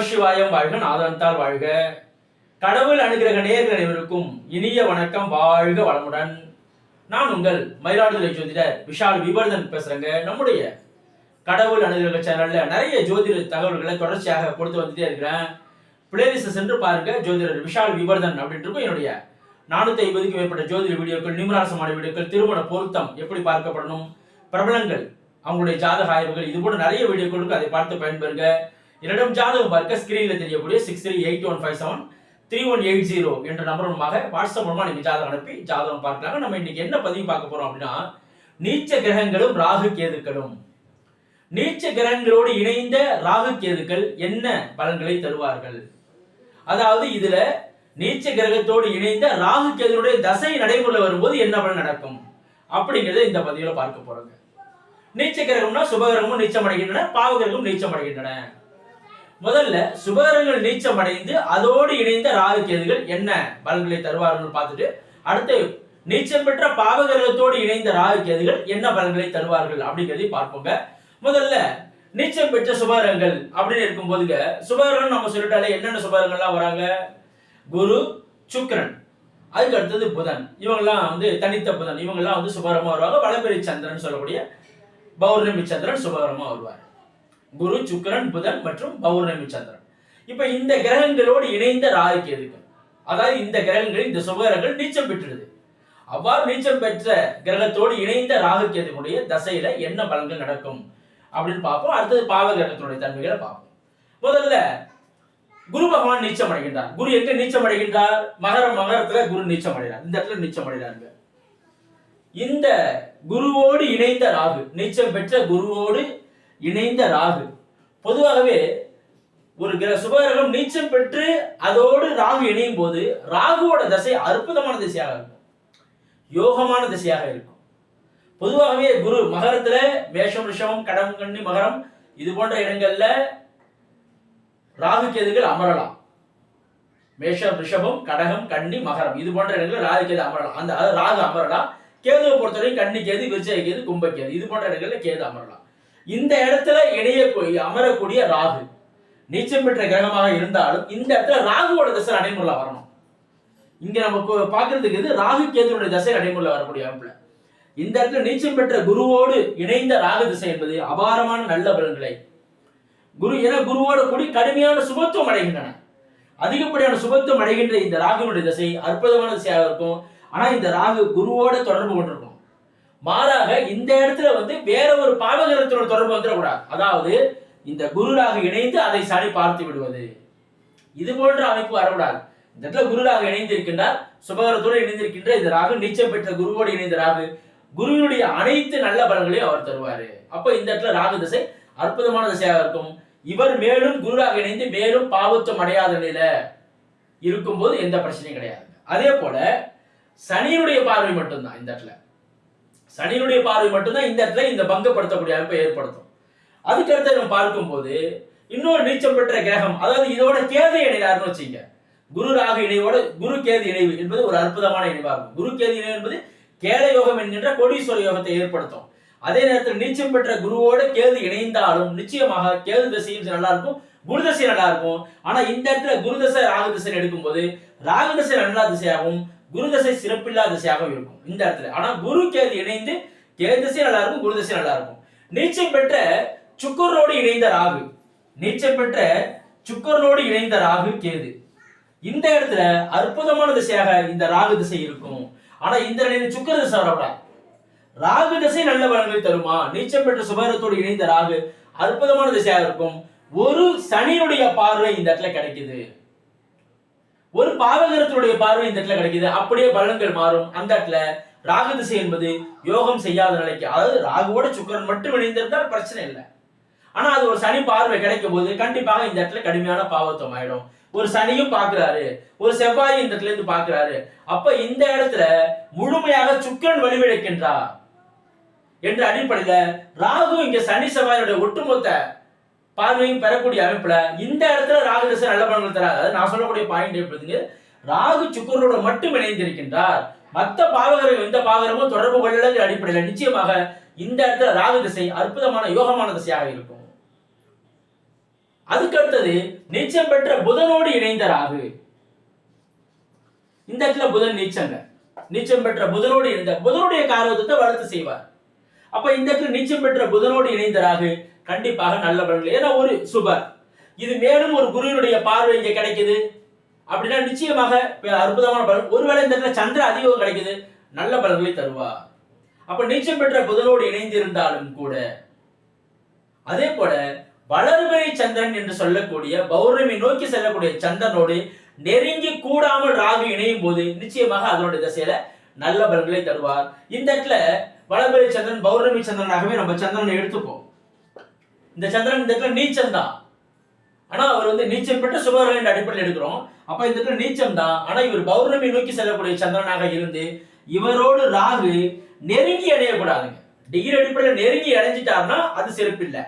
நமசிவாயம் வாழ்க நாதந்தால் வாழ்க. கடவுள் அனுகிரக நேர்கள் அனைவருக்கும் இனிய வணக்கம் வாழ்க வளமுடன். நான் உங்கள் மயிலாடுதுறை ஜோதிடர் விஷால் விவர்தன் பேசுறேங்க. நம்முடைய கடவுள் அனுகிரக சேனல்ல நிறைய ஜோதிட தகவல்களை தொடர்ச்சியாக கொடுத்து வந்துட்டே இருக்கிறேன். பிளேலிஸ்ட் சென்று பாருங்க ஜோதிடர் விஷால் விவர்தன் அப்படின்ட்டு இருக்கும். என்னுடைய நானூத்தி ஐம்பதுக்கு மேற்பட்ட ஜோதிட வீடியோக்கள் நிமராசமான வீடியோக்கள் திருமண பொருத்தம் எப்படி பார்க்கப்படணும் பிரபலங்கள் அவங்களுடைய ஜாதக ஆய்வுகள் இது போன்ற நிறைய வீடியோக்கள் இருக்கு அதை பார்த்து பயன்பெறுங்க. என்னிடம் ஜாதகம் பார்க்க ஸ்கிரீனில் தெரியக்கூடிய six three eight one five seven three one eight zero என்ற நம்பர் மூலமாக வாட்ஸ்அப் மூலமாக நீங்கள் ஜாதகம் அனுப்பி ஜாதகம் பார்க்கலாங்க. நம்ம இன்னைக்கு என்ன பதிவு பார்க்க போறோம் அப்படின்னா நீச்ச கிரகங்களும் ராகு கேதுக்களும். நீச்ச கிரகங்களோடு இணைந்த ராகு கேதுக்கள் என்ன பலன்களை தருவார்கள்? அதாவது இதுல நீச்ச கிரகத்தோடு இணைந்த ராகு கேதுடைய தசை நடைமுறையில் வரும்போது என்ன பலன் நடக்கும்? அப்படிங்கறத இந்த பதிவுல பார்க்க போறோங்க. நீச்ச கிரகம்னா சுபகிரகமும் நீச்சம் அடைகின்றன பாவகிரகமும் நீச்சம் அடைகின்றன. முதல்ல சுபகரங்கள் நீச்சம் அடைந்து அதோடு இணைந்த ராகு கேதுகள் என்ன பலன்களை தருவார்கள் பார்த்துட்டு அடுத்து நீச்சம் பெற்ற பாவகிரகத்தோடு இணைந்த ராகு கேதுகள் என்ன பலன்களை தருவார்கள் அப்படிங்கிறதையும் பார்ப்போங்க. முதல்ல நீச்சம் பெற்ற சுபகரங்கள் அப்படின்னு இருக்கும் போதுங்க சுபகரங்கள் நம்ம சொல்லிட்டாலே என்னென்ன சுபகரங்கள்லாம் வராங்க? குரு சுக்கரன் அதுக்கு அடுத்தது புதன். இவங்கெல்லாம் வந்து தனித்த புதன். இவங்கெல்லாம் வந்து சுபகரமா வருவாங்க. வளபெரி சந்திரன் சொல்லக்கூடிய பௌர்ணமி சந்திரன் சுபகரமா வருவார். குரு சுக்கிரன் புதன் மற்றும் பௌர்ணமி சந்திரன் இப்ப இந்த கிரகங்களோடு இணைந்த ராகு கேதுக்கு அதாவது இந்த கிரகங்கள் இந்த சுபகிரகங்கள் நீச்சம் பெற்றுடுது அவ்வாறு நீச்சம் பெற்ற கிரகத்தோடு இணைந்த ராகு கேதுடைய தசையில என்ன பலன்கள் நடக்கும் அப்படின்னு பார்ப்போம். அடுத்தது பாவ கிரகத்தினுடைய தன்மைகளை பார்ப்போம். முதல்ல குரு பகவான் நீச்சம் அடைகின்றார். குரு எங்க நீச்சம் அடைகின்றார்? மகர மகரத்துல குரு நீச்சம் அடைகிறார். இந்த இடத்துல நீச்சம் அடைகிறாங்க இந்த குருவோடு இணைந்த ராகு நீச்சம் பெற்ற குருவோடு இணைந்த ராகு. பொதுவாகவே ஒரு கிர சுபகிரகம் நீச்சம் பெற்று அதோடு ராகு இணையும் போது ராகுவோட தசை அற்புதமான திசையாக இருக்கும். யோகமான திசையாக இருக்கும். பொதுவாகவே குரு மகரத்துல மேஷம் ரிஷமம் கடம் கண்ணி மகரம் இது போன்ற இடங்கள்ல ராகு கேதுகள் அமரலாம். மேஷம் ரிஷபம் கடகம் கன்னி மகரம் இது போன்ற இடங்களில் ராகு கேது அமரலாம். அந்த அதாவது ராகு அமரலாம். கேதுவை பொறுத்தவரைக்கும் கன்னி கேது விருச்சக கேது கும்ப கேது இது போன்ற இடங்களில் கேது அமரலாம். இந்த இடத்துல இணைய அமரக்கூடிய ராகு. நீச்சம் பெற்ற கிரகமாக இருந்தாலும் இந்த இடத்துல ராகுவோட தசை நடைமுறை வரணும். இங்க நம்ம பார்க்கறதுக்கு இது ராகு கேதுனுடைய தசை நடைமுறை வரக்கூடிய அமைப்புல. இந்த இடத்துல நீச்சம் பெற்ற குருவோடு இணைந்த ராகு திசை என்பது அபாரமான நல்ல பலன்களை. குரு என குருவோட கூடி கடுமையான சுபத்துவம் அடைகின்றன. அதிகப்படியான சுபத்துவம் அடைகின்ற இந்த ராகுனுடைய திசை அற்புதமான திசையாக இருக்கும். ஆனா இந்த ராகு குருவோட தொடர்பு கொண்டிருக்கும். மாறாக இந்த இடத்துல வந்து வேற ஒரு பாவகரத்தோட தொடர்பு வந்துடக்கூடாது. அதாவது இந்த குரு இணைந்து அதை சனி பார்த்து விடுவது. இது போன்ற அமைப்பு வரக்கூடாது. இந்த இடத்துல குரு ராகு இணைந்திருக்கின்றார் சுபகரத்தோடு இணைந்திருக்கின்ற இந்த ராகு நீச்சம் பெற்ற குருவோடு இணைந்த ராகு குருவினுடைய அனைத்து நல்ல பலன்களையும் அவர் தருவாரு. அப்ப இந்த இடத்துல ராகு திசை அற்புதமான திசையாக இருக்கும். இவர் மேலும் குருடாக இணைந்து மேலும் பாவத்துவம் அடையாத நிலையில இருக்கும்போது எந்த பிரச்சனையும் கிடையாது. அதே போல சனியினுடைய பார்வை மட்டும்தான் இந்த இடத்துல. சனியினுடைய பார்வை மட்டும்தான் இந்த இடத்துல இந்த பங்கப்படுத்தக்கூடிய அமைப்பை ஏற்படுத்தும். அதுக்கடுத்து நம்ம பார்க்கும்போது இன்னொரு நீச்சம் பெற்ற கிரகம் அதாவது இதோட கேது இணையாருன்னு வச்சுங்க. குரு ராக இணைவோட குரு கேது இணைவு என்பது ஒரு அற்புதமான இணைவாகும். குரு கேது இணைவு என்பது கேல யோகம் என்கின்ற கோடீஸ்வர யோகத்தை ஏற்படுத்தும். அதே நேரத்தில் நீச்சம் பெற்ற குருவோட கேது இணைந்தாலும் நிச்சயமாக கேது திசையும் நல்லா இருக்கும் குரு தசை நல்லா இருக்கும் ஆனா இந்த இடத்துல குரு தசை ராகு திசை எடுக்கும்போது ராகு திசை நல்லா திசையாகவும் குரு தசை சிறப்பில்லா திசையாகவும் இருக்கும். இந்த இடத்துல. ஆனா குரு கேது இணைந்து கேது திசை நல்லா இருக்கும் குரு தசை நல்லா இருக்கும். நீச்சம் பெற்ற சுக்கரனோடு இணைந்த ராகு. நீச்சம் பெற்ற சுக்கரனோடு இணைந்த ராகு கேது. இந்த இடத்துல அற்புதமான திசையாக இந்த ராகு திசை இருக்கும். ஆனா இந்த நிலையில சுக்கர திசை வரக்கூடாது. ராகு திசை நல்ல பலன்களை தருமா? நீச்சம் பெற்ற சுபகரத்தோடு இணைந்த ராகு அற்புதமான திசையாக இருக்கும். ஒரு சனியுடைய பார்வை இந்த இடத்துல கிடைக்குது. ஒரு பாவகரத்தினுடைய பார்வை இந்த இடத்துல கிடைக்குது. அப்படியே பலன்கள் மாறும். அந்த இடத்துல ராகு திசை என்பது யோகம் செய்யாத நிலைக்கு அதாவது ராகுவோட சுக்கரன் மட்டும் இணைந்திருந்தால் பிரச்சனை இல்லை. ஆனா அது ஒரு சனி பார்வை கிடைக்கும் போது கண்டிப்பாக இந்த இடத்துல கடுமையான பாவத்தம் ஆயிடும். ஒரு சனியும் பாக்குறாரு ஒரு செவ்வாய் இந்த இடத்துல இருந்து பாக்குறாரு அப்ப இந்த இடத்துல முழுமையாக சுக்கரன் வலுவிழக்கின்றார் என்ற அடிப்படையில ராகு இங்க சனி செவ்வாயோட ஒட்டுமொத்த பார்வையும் பெறக்கூடிய அமைப்புல இந்த இடத்துல ராகு தசை நல்ல பலன்கள் தராது. அதாவது நான் சொல்லக்கூடிய பாயிண்ட் எப்படிங்க ராகு சுக்கரனோட மட்டும் இணைந்திருக்கின்றார். மத்த பாவகரம் எந்த பாவகரமும் தொடர்பு கொள்ளல அடிப்படையில் நிச்சயமாக இந்த இடத்துல ராகு திசை அற்புதமான யோகமான திசையாக இருக்கும். அதுக்கு அடுத்தது நீச்சம் பெற்ற புதனோடு இணைந்த ராகு. இந்த இடத்துல புதன் நீச்சங்க. நீச்சம் பெற்ற புதனோடு இணைந்த புதனுடைய காரணத்தை வளர்த்து செய்வார். அப்ப இந்த இடத்துல நீச்சம் பெற்ற புதனோடு இணைந்த ராகு கண்டிப்பாக நல்ல பலன்கள். ஏன்னா ஒரு சுபர் இது மேலும் ஒரு குருவினுடைய பார்வை இங்க கிடைக்குது. அப்படின்னா நிச்சயமாக அற்புதமான பலன். ஒருவேளை இந்த இடத்துல சந்திர அதிகம் கிடைக்குது நல்ல பலன்களை தருவார். அப்ப நீச்சம் பெற்ற புதனோடு இணைந்திருந்தாலும் கூட அதே போல வளர்பிறை சந்திரன் என்று சொல்லக்கூடிய பௌர்ணமி நோக்கி செல்லக்கூடிய சந்திரனோடு நெருங்கி கூடாமல் ராகு இணையும் போது நிச்சயமாக அதனுடைய திசையில நல்ல பலன்களை தருவார். இந்த இடத்துல வளர்பிறை சந்திரன் பௌர்ணமி சந்திரனாகவே நம்ம சந்திரனை எடுத்துப்போம். இந்த சந்திரன் இந்த இடத்துல நீச்சம் தான். ஆனா அவர் வந்து நீச்சம் பெற்ற சுபகர்களின் அடிப்படையில் எடுக்கிறோம். அப்ப இந்த இடத்துல நீச்சம் தான். ஆனா இவர் பௌர்ணமி நோக்கி செல்லக்கூடிய சந்திரனாக இருந்து இவரோடு ராகு நெருங்கி அடையக்கூடாதுங்க. டிகிரி அடிப்படையில் நெருங்கி அடைஞ்சிட்டாருன்னா அது சிறப்பில்லை.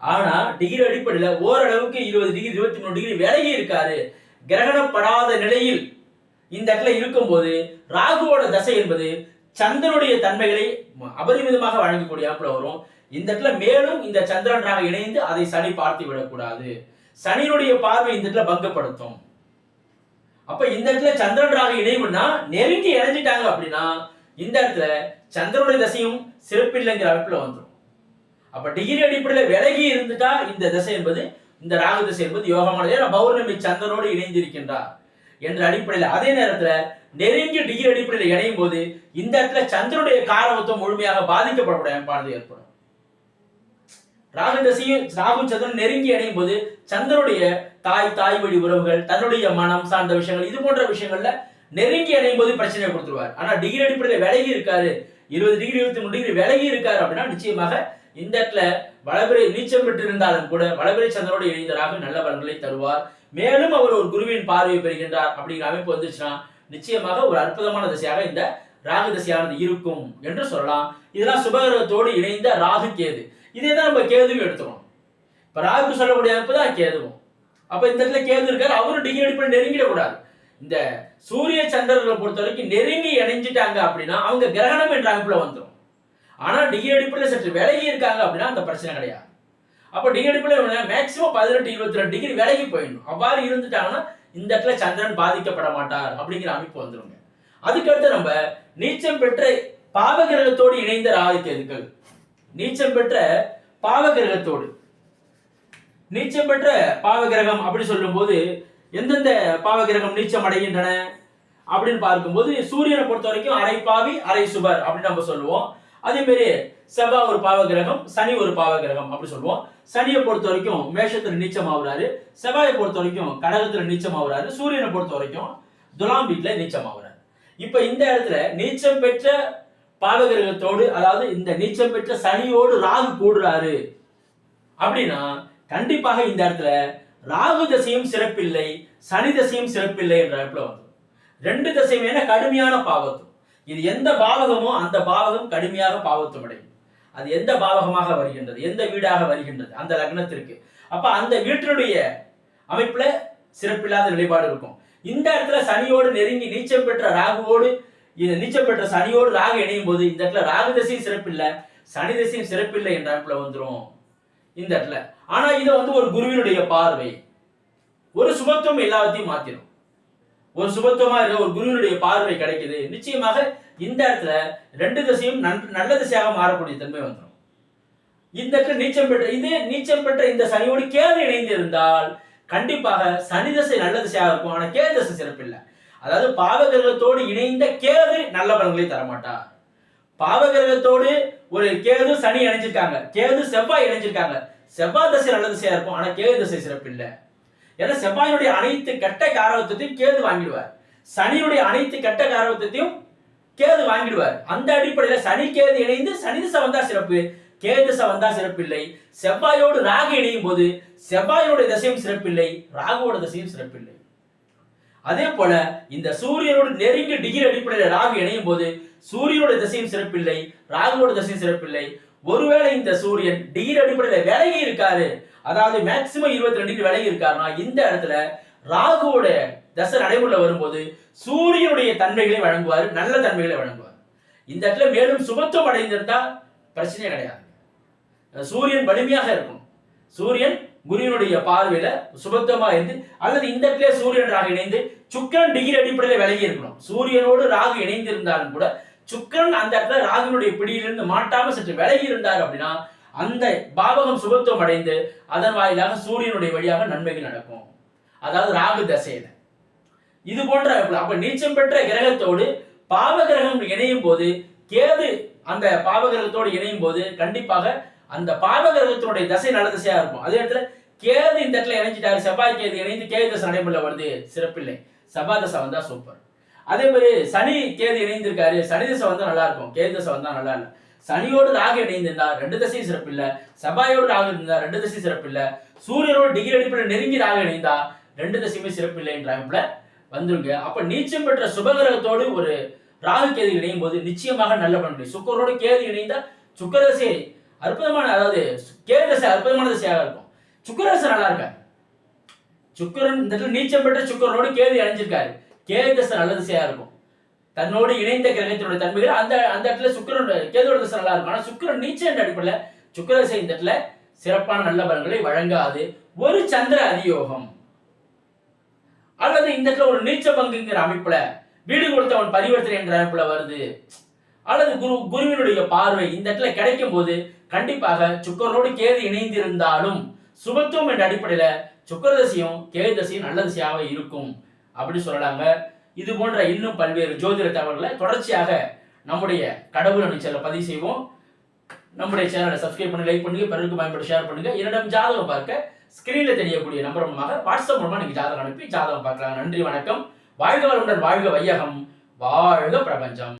ஆனா டிகிரி அடிப்படையில் ஓரளவுக்கு இருபது டிகிரி இருபத்தி மூணு டிகிரி விலகி இருக்காரு. கிரகணப்படாத நிலையில் இந்த இடத்துல இருக்கும்போது ராகுவோட தசை என்பது சந்திரனுடைய தன்மைகளை அபரிமிதமாக வழங்கக்கூடிய அமைப்புல வரும். இந்த இடத்துல மேலும் இந்த சந்திரனாக இணைந்து அதை சனி பார்த்து விடக்கூடாது. சனியினுடைய பார்வை இந்த இடத்துல பங்கப்படுத்தும். அப்ப இந்த இடத்துல சந்திரனாக இணைவுன்னா நெருங்கி இணைஞ்சிட்டாங்க அப்படின்னா இந்த இடத்துல சந்திரனுடைய தசையும் சிறப்பில்லைங்கிற அமைப்புல வந்துடும் அப்ப டிகிரி அடிப்படையில் விலகி இருந்துட்டா இந்த திசை என்பது இந்த ராகு திசை என்பது யோகமானது. ஏன்னா பௌர்ணமி சந்திரனோடு இணைந்திருக்கின்றார் என்ற அடிப்படையில் அதே நேரத்துல நெருங்கி டிகிரி அடிப்படையில் இணையும் போது இந்த இடத்துல சந்திரனுடைய காரவத்துவம் முழுமையாக பாதிக்கப்படக்கூடிய அமைப்பானது ஏற்படும். ராகு தசையும் ராகு சந்திரன் நெருங்கி அடையும் போது சந்திரனுடைய தாய் தாய் வழி உறவுகள் தன்னுடைய மனம் சார்ந்த விஷயங்கள் இது போன்ற விஷயங்கள்ல நெருங்கி அடையும் போது பிரச்சனையை கொடுத்துருவார். ஆனா டிகிரி அடிப்படையில் விலகி இருக்காரு. இருபது டிகிரி இருபத்தி மூணு டிகிரி விலகி இருக்காரு அப்படின்னா நிச்சயமாக இந்த இடத்துல வளபிரை நீச்சம் பெற்றிருந்தாலும் கூட வளபிரை சந்திரனோடு இணைந்ததாக நல்ல பலன்களை தருவார். மேலும் அவர் ஒரு குருவின் பார்வையை பெறுகின்றார் அப்படிங்கிற அமைப்பு வந்துச்சுன்னா நிச்சயமாக ஒரு அற்புதமான திசையாக இந்த ராகு திசையானது இருக்கும் என்று சொல்லலாம். இதெல்லாம் சுபகிரகத்தோடு இணைந்த ராகு கேது. இதே தான் நம்ம கேதுவும் எடுத்துக்கணும். இப்போ ராகு சொல்லக்கூடிய அமைப்பு தான் கேதுவும். அப்போ இந்த இடத்துல கேது இருக்காரு அவரும் டிகிரி அடிப்படை நெருங்கிடக்கூடாது. இந்த சூரிய சந்திரர்களை பொறுத்த வரைக்கும் நெருங்கி இணைஞ்சிட்டாங்க அப்படின்னா அவங்க கிரகணம் என்ற அமைப்பில் வந்துடும் ஆனால் டிகிரி அடிப்படையில் சற்று விலகி இருக்காங்க அப்படின்னா அந்த பிரச்சனை கிடையாது. அப்போ டிகிரி அடிப்படையில் மேக்சிமம் பதினெட்டு இருபத்தி ரெண்டு டிகிரி விலகி போயிடணும். அவ்வாறு இருந்துட்டாங்கன்னா இந்த இடத்துல சந்திரன் பாதிக்கப்பட மாட்டார் அப்படிங்கிற அமைப்பு வந்துடும் அதுக்கடுத்து நம்ம நீச்சம் பெற்ற பாவகிரகத்தோடு இணைந்த ராகுகேதுக்கள் நீச்சம் பெற்ற பாவகிரகத்தோடு. நீச்சம் பெற்ற பாவகிரகம் அப்படி சொல்லும்போது எந்தெந்த பாவகிரகம் நீச்சம் அடைகின்றன அப்படின்னு பார்க்கும்போது சூரியனை பொறுத்த வரைக்கும் அரை பாவி அரை சுபர் அப்படின்னு நம்ம சொல்லுவோம். அதே மாதிரி செவ்வாய் ஒரு பாவகிரகம் சனி ஒரு பாவகிரகம் அப்படி சொல்லுவோம். சனியை பொறுத்த வரைக்கும் மேஷத்துல நீச்சம் ஆகுறாரு செவ்வாயை பொறுத்த வரைக்கும் கடகத்துல நீச்சம் ஆகுறாரு சூரியனை பொறுத்த வரைக்கும் துலாம் வீட்டுல நீச்சம் ஆகுறாரு இப்ப இந்த இடத்துல நீச்சம் பெற்ற பாவகிரகத்தோடு அதாவது இந்த நீச்சம் பெற்ற சனியோடு ராகு கூடுறாரு. அப்படின்னா கண்டிப்பாக இந்த இடத்துல ராகு தசையும் சிறப்பில்லை சனி தசையும் சிறப்பில்லை என்ற இடத்துல வந்து ரெண்டு தசையும் தசையுமே கடுமையான பாவத்தும் இது எந்த பாவகமோ அந்த பாவகம் கடுமையாக பாவத்துவம் அடையும் அது எந்த பாவகமாக வருகின்றது? எந்த வீடாக வருகின்றது? அந்த லக்னத்திற்கு. அப்ப அந்த வீட்டினுடைய அமைப்புல சிறப்பில்லாத நிலைப்பாடு இருக்கும். இந்த இடத்துல சனியோடு நெருங்கி நீச்சம் பெற்ற ராகுவோடு இந்த நீச்சம் பெற்ற சனியோடு ராகு இணையும் போது இந்த இடத்துல ராகு தசையும் சிறப்பில்லை சனி தசையும் சிறப்பில்லை என்ற அமைப்புல வந்துடும் இந்த இடத்துல. ஆனா இதை வந்து ஒரு குருவினுடைய பார்வை. ஒரு சுபத்துவம் எல்லாத்தையும் மாத்திரும். ஒரு சுபத்துவமா இருக்க ஒரு குருவினுடைய பார்வை கிடைக்குது. நிச்சயமாக இந்த இடத்துல ரெண்டு திசையும் நன்- நல்ல திசையாக மாறக்கூடிய தன்மை வந்துடும் இந்த இடத்துல நீச்சம் பெற்ற இதே நீச்சம் பெற்ற இந்த சனியோடு கேது இணைந்து இருந்தால் கண்டிப்பாக சனி தசை நல்ல திசையாக இருக்கும். ஆனா கேது தசை சிறப்பில்லை. அதாவது பாவகிரகத்தோடு இணைந்த கேது நல்ல பலன்களை தரமாட்டார் பாவகிரகத்தோடு ஒரு கேது சனி இணைஞ்சிருக்காங்க. கேது செவ்வாய் இணைஞ்சிருக்காங்க. செவ்வாய் தசை நல்ல திசையா இருக்கும். ஆனா கேது திசை சிறப்பில்லை ஏன்னா செவ்வாயினுடைய அனைத்து கெட்ட காரவத்தையும் கேது வாங்கிடுவார். சனியுடைய அனைத்து கெட்ட காரவத்தையும் கேது வாங்கிடுவார். அந்த அடிப்படையில சனி கேது இணைந்து சனி திசை வந்தா சிறப்பு. கேது திசை வந்தா சிறப்பில்லை செவ்வாயோடு ராகு இணையும் போது செவ்வாயோட திசையும் சிறப்பில்லை ராகுவோட திசையும் சிறப்பில்லை அதே போல இந்த சூரியனோடு நெருங்கி டிகிரி அடிப்படையில் ராகு இணையும் போது சூரியனோட திசையும் சிறப்பில்லை ராகுவோட திசையும் சிறப்பில்லை. ஒருவேளை இந்த சூரியன் டிகிரி அடிப்படையில் விலகி இருக்காரு அதாவது மேக்சிமம் இருபத்தி ரெண்டு டிகிரி விலகி இருக்காருன்னா இந்த இடத்துல ராகுவோட தசை நடைமுறையில் வரும்போது சூரியனுடைய தன்மைகளை வழங்குவார் நல்ல தன்மைகளை வழங்குவார். இந்த இடத்துல மேலும் சுபத்துவம் அடைந்திருந்தா பிரச்சனையே கிடையாது. சூரியன் வலிமையாக இருக்கும். சூரியன் குருவினுடைய பார்வையில சுபத்தமா இருந்து அல்லது இந்த இடத்துல சூரியன் ராகு இணைந்து சுக்கிரன் டிகிரி அடிப்படையில் விலகி இருக்கணும். சூரியனோடு ராகு இணைந்து இருந்தாலும் கூட சுக்கிரன் அந்த இடத்துல ராகுனுடைய பிடியிலிருந்து மாட்டாம சற்று விலகி இருந்தார் அப்படின்னா அந்த பாவகம் சுபத்துவம் அடைந்து அதன் வாயிலாக சூரியனுடைய வழியாக நன்மைகள் நடக்கும். அதாவது ராகு தசையில. இது போன்ற அப்ப நீச்சம் பெற்ற கிரகத்தோடு பாவ கிரகம் இணையும் போது கேது அந்த பாவ கிரகத்தோடு இணையும் போது கண்டிப்பாக அந்த பாவ கிரகத்தினுடைய தசை நல்ல தசையா இருக்கும். அதே இடத்துல கேது இந்த இடத்துல இணைஞ்சிட்டாரு. செவ்வாய் கேது இணைந்து கேது தசை நடைமுறையில் வருது. சிறப்பில்லை. செவ்வாய் தசை வந்தா சூப்பர் அதே மாதிரி சனி கேது இணைந்திருக்காரு. சனி தசை வந்தா நல்லா இருக்கும். கேது தசை வந்தா நல்லா இல்லை. சனியோடு ராகு இணைந்திருந்தா ரெண்டு தசையும் சிறப்பில்லை. செவ்வாயோடு ராகு இருந்தா ரெண்டு தசையும் சிறப்பில்லை. சூரியனோட டிகிரி அடிப்படையில் நெருங்கி ராகு இணைந்தா ரெண்டு தசையுமே சிறப்பில்லை என்ற அமைப்புல வந்துருங்க. அப்ப நீச்சம் பெற்ற சுபகிரகத்தோடு ஒரு ராகு கேது இணையும் போது நிச்சயமாக நல்ல பலன் சுக்கரோடு கேது இணைந்தா சுக்கரசை அற்புதமான அதாவது கேது தசை அற்புதமான தசையாக இருக்கும். சுக்கரதசை நல்லா இருக்காரு. சுக்கரன் இந்த இடத்துல நீச்சம் பெற்ற சுக்கரனோடு கேது இணைஞ்சிருக்காரு. கேது தசை நல்ல திசையா இருக்கும். தன்னோடு இணைந்த கிரகத்தினுடைய தன்மைகள் அந்த அந்த இடத்துல சுக்கரன் கேதோட தசை நல்லா இருக்கும். ஆனா சுக்கரன் நீச்சம் என்ற அடிப்படையில் சுக்கரதசை இந்த இடத்துல சிறப்பான நல்ல பலன்களை வழங்காது. ஒரு சந்திர அதியோகம். அல்லது இந்த இடத்துல ஒரு நீச்ச பங்குங்கிற அமைப்புல வீடு கொடுத்தவன் பரிவர்த்தனை என்ற அமைப்புல வருது. அல்லது குரு குருவினுடைய பார்வை இந்த இடத்துல கிடைக்கும் போது கண்டிப்பாக சுக்கரனோடு கேது இணைந்திருந்தாலும் சுபத்துவம் என்ற அடிப்படையில சுக்கரதசையும் கேது தசையும் நல்ல தசையாக இருக்கும் அப்படின்னு சொல்லலாங்க. இது போன்ற இன்னும் பல்வேறு ஜோதிட தகவல்களை தொடர்ச்சியாக நம்முடைய கடவுள் அணிச்சல பதிவு செய்வோம். நம்முடைய சேனலை சப்ஸ்கிரைப் பண்ணி லைக் பண்ணுங்க பிறருக்கு பயன்பட்டு ஷேர் பண்ணுங்க. என்னிடம் ஜாதகம் பார்க்க ஸ்கிரீன்ல தெரியக்கூடிய நம்பர் மூலமாக வாட்ஸ்அப் மூலமா நீங்க ஜாதகம் அனுப்பி ஜாதகம் பார்க்கலாம். நன்றி வணக்கம். வாழ்க வளமுடன் வாழ்க வையகம். வாழ்க பிரபஞ்சம்.